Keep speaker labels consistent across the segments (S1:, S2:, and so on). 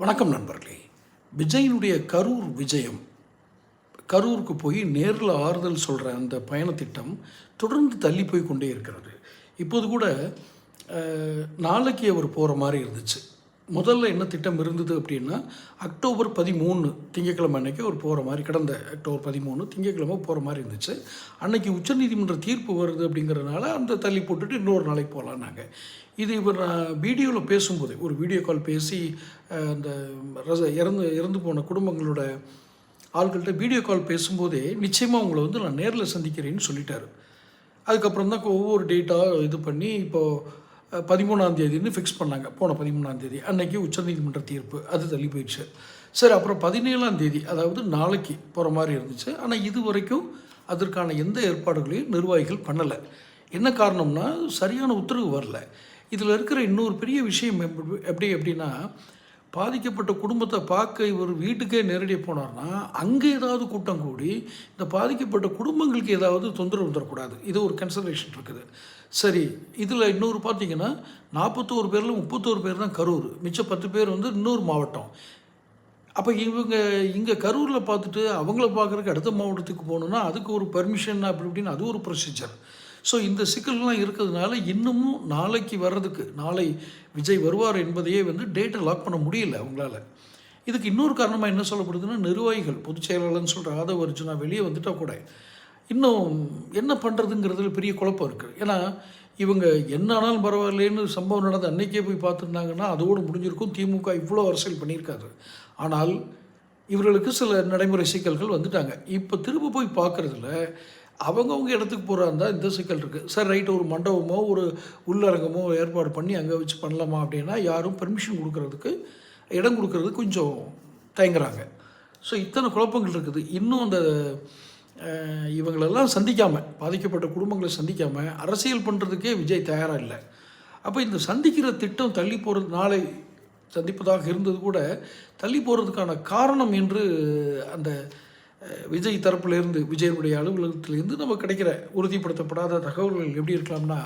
S1: வணக்கம் நண்பர்களே. விஜயினுடைய கரூர் விஜயம். கரூருக்கு போய் நேரில் ஆறுதல் சொல்கிற அந்த பயணத்திட்டம் தொடர்ந்து தள்ளி போய் கொண்டே இருக்கிறது. இப்போது கூட நாளைக்கு அவர் போகிற மாதிரி இருந்துச்சு. முதல்ல என்ன திட்டம் இருந்தது அப்படின்னா அக்டோபர் பதிமூணு திங்கட்கிழமை அன்னைக்கு அவர் போகிற மாதிரி கடந்த அக்டோபர் பதிமூணு திங்கக்கிழமை போகிற மாதிரி இருந்துச்சு. அன்னைக்கு உச்சநீதிமன்ற தீர்ப்பு வருது அப்படிங்கிறதுனால அந்த தள்ளி போட்டுட்டு இன்னொரு நாளைக்கு போகலான்னாங்க இது இவர் நான் வீடியோவில் பேசும்போது ஒரு வீடியோ கால் பேசி அந்த ரச இறந்து இறந்து போன குடும்பங்களோட ஆள்கள்கிட்ட வீடியோ கால் பேசும்போதே நிச்சயமாக உங்களை வந்து நான் நேரில் சந்திக்கிறேன்னு சொல்லிட்டார். அதுக்கப்புறம் தான் ஒவ்வொரு டேட்டாக இது பண்ணி இப்போது பதிமூணாம் தேதின்னு ஃபிக்ஸ் பண்ணாங்க. போன பதிமூணாம் தேதி. அன்னைக்கு உச்சநீதிமன்ற தீர்ப்பு. அது தள்ளி போயிடுச்சு. சரி அப்புறம் பதினேழாம் தேதி அதாவது நாளைக்கு போகிற மாதிரி இருந்துச்சு. ஆனால் இது வரைக்கும் அதற்கான எந்த ஏற்பாடுகளையும் நிர்வாகிகள் பண்ணலை. என்ன காரணம்னா சரியான உத்தரவு வரல. இதில் இருக்கிற இன்னொரு பெரிய விஷயம் எப்படி- எப்படி எப்படின்னா பாதிக்கப்பட்ட குடும்பத்தை பார்க்க இவர் வீட்டுக்கே நேரடியாக போனார்னா அங்கே ஏதாவது கூட்டம் கூடி இந்த பாதிக்கப்பட்ட குடும்பங்களுக்கு ஏதாவது தொந்தரவு தரக்கூடாது இது ஒரு கன்சிடரேஷன் இருக்குது. சரி இதில் இன்னொரு பார்த்தீங்கன்னா நாற்பத்தோரு பேரில் முப்பத்தோரு பேர் தான் கரூர். மிச்சம் பத்து பேர் வந்து இன்னொரு மாவட்டம். அப்போ இவங்க இங்கே கரூரில் பார்த்துட்டு அவங்கள பார்க்குறதுக்கு அடுத்த மாவட்டத்துக்கு போகணுன்னா அதுக்கு ஒரு பெர்மிஷன் அப்படி இப்படின்னு அது ஒரு ப்ரொசீஜர் ஸோ இந்த சிக்கல்லாம் இருக்கிறதுனால இன்னமும் நாளைக்கு வர்றதுக்கு நாளை விஜய் வருவார் என்பதையே வந்து டேட்டை லாக் பண்ண முடியல அவங்களால. இதுக்கு இன்னொரு காரணமாக என்ன சொல்லப்படுதுன்னா நிர்வாகிகள் பொதுச் செயலாளர்னு சொல்கிற ஆதவ அர்ஜுனா வெளியே வந்துட்டால் கூட இன்னும் என்ன பண்ணுறதுங்கிறதுல பெரிய குழப்பம் இருக்குது ஏன்னா இவங்க என்ன ஆனாலும் பரவாயில்லைன்னு சம்பவம் நடந்த அன்னைக்கே போய் பார்த்துருந்தாங்கன்னா அதோடு முடிஞ்சிருக்கும். திமுக இவ்வளோ அரசியல் பண்ணியிருக்காது ஆனால் இவர்களுக்கு சில நடைமுறை சிக்கல்கள் வந்துட்டாங்க. இப்போ திரும்ப போய் பார்க்குறதுல அவங்கவுங்க இடத்துக்கு போகிறா இருந்தால் இந்த சிக்கல் இருக்குது சார் ரைட்டு ஒரு மண்டபமோ ஒரு உள்ளரங்கமோ ஏற்பாடு பண்ணி அங்கே வச்சு பண்ணலாமா அப்படின்னா யாரும் பெர்மிஷன் கொடுக்கறதுக்கு இடம் கொடுக்கறது கொஞ்சம் தயங்குறாங்க. ஸோ இத்தனை குழப்பங்கள் இருக்குது. இன்னும் அந்த இவங்களெல்லாம் சந்திக்காமல் பாதிக்கப்பட்ட குடும்பங்களை சந்திக்காமல் அரசியல் பண்ணுறதுக்கே விஜய் தயாராக இல்லை. அப்போ இந்த சந்திக்கிற திட்டம் தள்ளி போகிறது நாளை சந்திப்பதாக இருந்தது கூட தள்ளி போகிறதுக்கான காரணம் என்று அந்த விஜய் தரப்பிலிருந்து விஜயனுடைய அலுவலகத்திலிருந்து நம்ம கிடைக்கிற உறுதிப்படுத்தப்படாத தகவல்கள் எப்படி இருக்கலாம்னா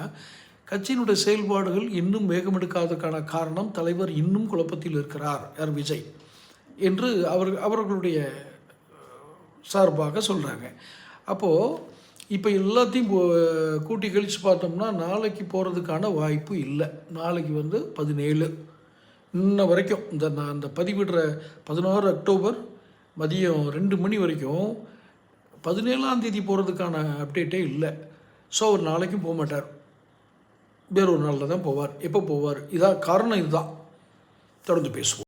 S1: கட்சியினுடைய செயல்பாடுகள் இன்னும் வேகமெடுக்காததுக்கான காரணம் தலைவர் இன்னும் குழப்பத்தில் இருக்கிறார் யார் விஜய் என்று அவர் அவர்களுடைய சார்பாக சொல்கிறாங்க அப்போது இப்போ எல்லாத்தையும் கூட்டி கழித்து பார்த்தோம்னா நாளைக்கு போகிறதுக்கான வாய்ப்பு இல்லை. நாளைக்கு வந்து பதினேழு. இன்ன வரைக்கும் இந்த நான் அந்த பதிவிடுற பதினாறு அக்டோபர் மதியம் ரெண்டு மணி வரைக்கும் பதினேழாம் தேதி போகிறதுக்கான அப்டேட்டே இல்லை. ஸோ அவர் நாளைக்கும் போக மாட்டார். வேற ஒரு நாளில் தான் போவார். எப்போ போவார்? இதான் காரணம் இதுதான். தொடர்ந்து பேசுவோம்.